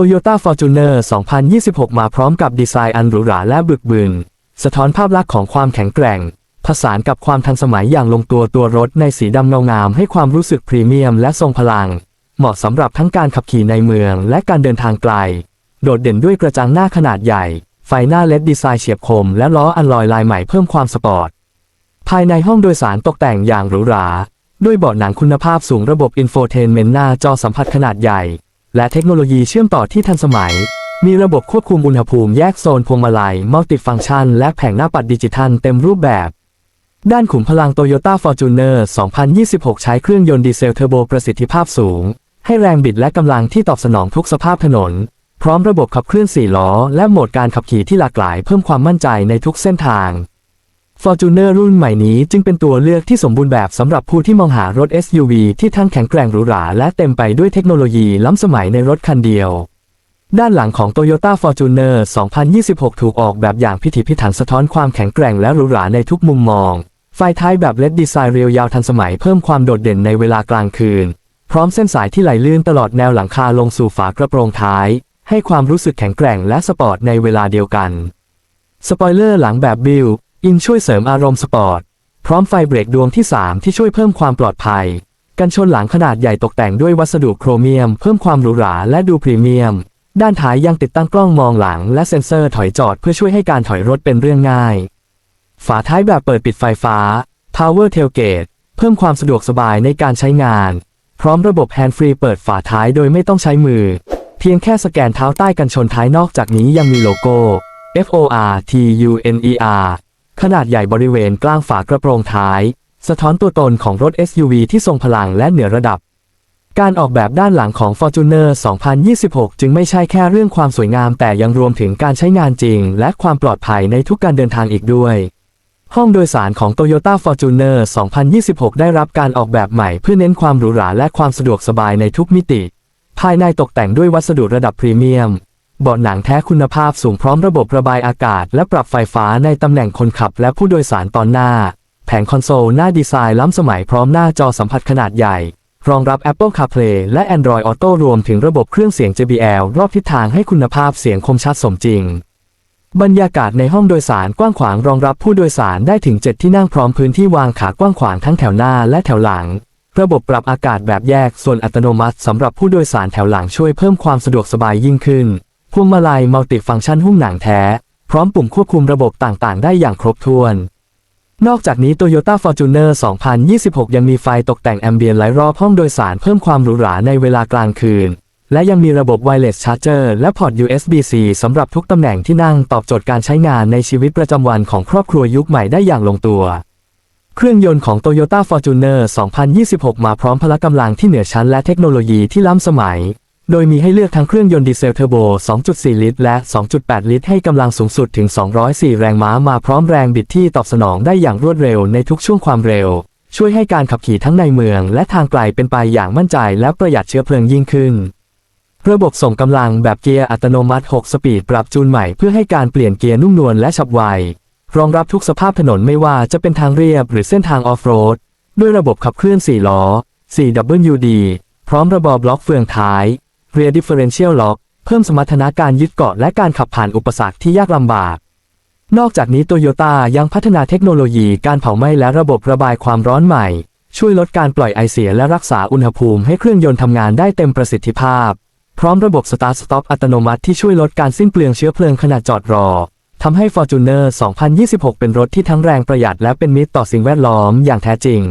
Toyota Fortuner 2026 มาพร้อมกับดีไซน์อันหรูหราและบึกบึน สะท้อนภาพลักษณ์ของความแข็งแกร่ง ผสานกับความทันสมัยอย่างลงตัวตัวรถในสีดำเงางามให้ความรู้สึกพรีเมียมและทรงพลัง เหมาะสำหรับทั้งการขับขี่ในเมืองและการเดินทางไกล โดดเด่นด้วยกระจังหน้าขนาดใหญ่ ไฟหน้าเลดดีไซน์เฉียบคม และล้ออัลลอยลายใหม่เพิ่มความสปอร์ต ภายในห้องโดยสารตกแต่งอย่างหรูหรา ด้วยเบาะหนังคุณภาพสูงระบบอินโฟเทนเมนต์หน้าจอสัมผัสขนาดใหญ่ และเทคโนโลยีเชื่อมต่อที่ทันสมัย มีระบบควบคุมอุณหภูมิแยกโซนพวงมาลัยมัลติฟังก์ชัน และแผงหน้าปัดดิจิทัลเต็มรูปแบบ ด้านขุมพลัง Toyota Fortuner 2026 ใช้เครื่องยนต์ดีเซลเทอร์โบประสิทธิภาพสูง ให้แรงบิดและกำลังที่ตอบสนองทุกสภาพถนน พร้อมระบบขับเคลื่อน4ล้อ และโหมดการขับขี่ที่หลากหลายเพิ่มความมั่นใจในทุกเส้นทาง Fortuner รุ่นใหม่นี้จึงเป็นตัวเลือกที่สมบูรณ์แบบสำหรับผู้ที่มองหารถ SUV ที่ทั้งแข็งแกร่งหรูหราและเต็มไปด้วยเทคโนโลยีล้ำสมัยในรถคันเดียว ด้านหลังของ Toyota Fortuner 2026 ถูกออกแบบอย่างพิถีพิถันสะท้อนความแข็งแกร่งและหรูหราในทุกมุมมอง ไฟท้ายแบบเลดดีไซน์เรียวยาวทันสมัยเพิ่มความโดดเด่นในเวลากลางคืน พร้อมเส้นสายที่ไหลลื่นตลอดแนวหลังคาลงสู่ฝากระโปรงท้าย ให้ความรู้สึกแข็งแกร่งและสปอร์ตในเวลาเดียวกัน สปอยเลอร์หลังแบบบิล อินช่วยเสริมอารมณ์สปอร์ต พร้อมไฟเบรกดวงที่ 3 ที่ช่วยเพิ่มความปลอดภัย กันชนหลังขนาดใหญ่ตกแต่งด้วยวัสดุโครเมียม เพิ่มความหรูหราและดูพรีเมียม ด้านท้ายยังติดตั้งกล้องมองหลัง และเซ็นเซอร์ถอยจอดเพื่อช่วยให้การถอยรถเป็นเรื่องง่าย ฝาท้ายแบบเปิดปิดไฟฟ้า Power Tailgate เพิ่มความสะดวกสบายในการใช้งาน พร้อมระบบแฮนด์ฟรีเปิดฝาท้ายโดยไม่ต้องใช้มือ เพียงแค่สแกนเท้าใต้กันชนท้ายนอกจากนี้ยังมีโลโก้ F O R T U N E R ขนาดใหญ่บริเวณกลางฝากระโปรงท้าย สะท้อนตัวตนของรถ SUV ที่ทรงพลังและเหนือระดับ การออกแบบด้านหลังของ Fortuner 2026 จึงไม่ใช่แค่เรื่องความสวยงามแต่ยังรวมถึงการใช้งานจริง และความปลอดภัยในทุกการเดินทางอีกด้วย ห้องโดยสารของ Toyota Fortuner 2026 ได้รับการออกแบบใหม่เพื่อเน้นความหรูหราและความสะดวกสบายในทุกมิติ ภายในตกแต่งด้วยวัสดุระดับพรีเมียม เบาะหนังแท้คุณภาพสูงพร้อมระบบระบายอากาศ และปรับไฟฟ้าในตำแหน่งคนขับและผู้โดยสารตอนหน้า แผงคอนโซลหน้าดีไซน์ล้ำสมัยพร้อมหน้าจอสัมผัสขนาดใหญ่ รองรับ Apple CarPlay และ Android Auto รวมถึงระบบเครื่องเสียง JBL รอบทิศทางให้คุณภาพเสียงคมชัดสมจริง บรรยากาศในห้องโดยสารกว้างขวางรองรับผู้โดยสารได้ถึง 7 ที่นั่งพร้อมพื้นที่วางขากว้างขวางทั้งแถวหน้าและแถวหลังระบบปรับอากาศแบบแยกส่วนอัตโนมัติสำหรับผู้โดยสารแถวหลังช่วยเพิ่มความสะดวกสบายยิ่งขึ้น พวงมาลัยมัลติฟังก์ชันหุ้มหนังแท้ พร้อมปุ่มควบคุมระบบต่างๆ ได้อย่างครบถ้วน นอกจากนี้ Toyota Fortuner 2026 ยังมีไฟตกแต่งแอมเบียนไลท์รอบห้องโดยสารเพิ่มความหรูหราในเวลากลางคืน และยังมีระบบ Wireless Charger และพอร์ต USB-C สำหรับทุกตำแหน่งที่นั่งตอบโจทย์การใช้งานในชีวิตประจำวันของครอบครัวยุคใหม่ได้อย่างลงตัวเครื่องยนต์ของ Toyota Fortuner 2026 มาพร้อมพละกำลังที่เหนือชั้นและเทคโนโลยีที่ล้ำสมัย โดยมีให้เลือกทั้งเครื่องยนต์ดีเซลเทอร์โบ 2.4 ลิตร และ 2.8 ลิตร ให้กำลังสูงสุดถึง 204 แรงม้ามาพร้อมแรงบิดที่ตอบสนองได้อย่างรวดเร็วในทุกช่วงความเร็ว ช่วยให้การขับขี่ทั้งในเมือง และทางไกลเป็นไปอย่างมั่นใจและประหยัดเชื้อเพลิงยิ่งขึ้น ระบบส่งกำลังแบบเกียร์อัตโนมัติ 6 สปีดปรับจูนใหม่เพื่อให้การเปลี่ยนเกียร์นุ่มนวลและฉับไว รองรับทุกสภาพถนนไม่ว่าจะเป็นทางเรียบหรือเส้นทางออฟโรดด้วยระบบขับเคลื่อน4ล้อ 4WD พร้อมระบบล็อกเฟืองท้าย Rear Differential Lock เพิ่มสมรรถนะการยึดเกาะและการขับผ่านอุปสรรคที่ยากลำบาก นอกจากนี้โตโยต้ายังพัฒนาเทคโนโลยีการเผาไหม้และระบบระบายความร้อนใหม่ ช่วยลดการปล่อยไอเสียและรักษาอุณหภูมิให้เครื่องยนต์ทำงานได้เต็มประสิทธิภาพ พร้อมระบบ Start Stop อัตโนมัติที่ช่วยลดการสิ้นเปลืองเชื้อเพลิงขณะจอดรอทำให้ Fortuner 2026 เป็นรถที่ทั้งแรงประหยัดและเป็นมิตรต่อสิ่งแวดล้อมอย่างแท้จริง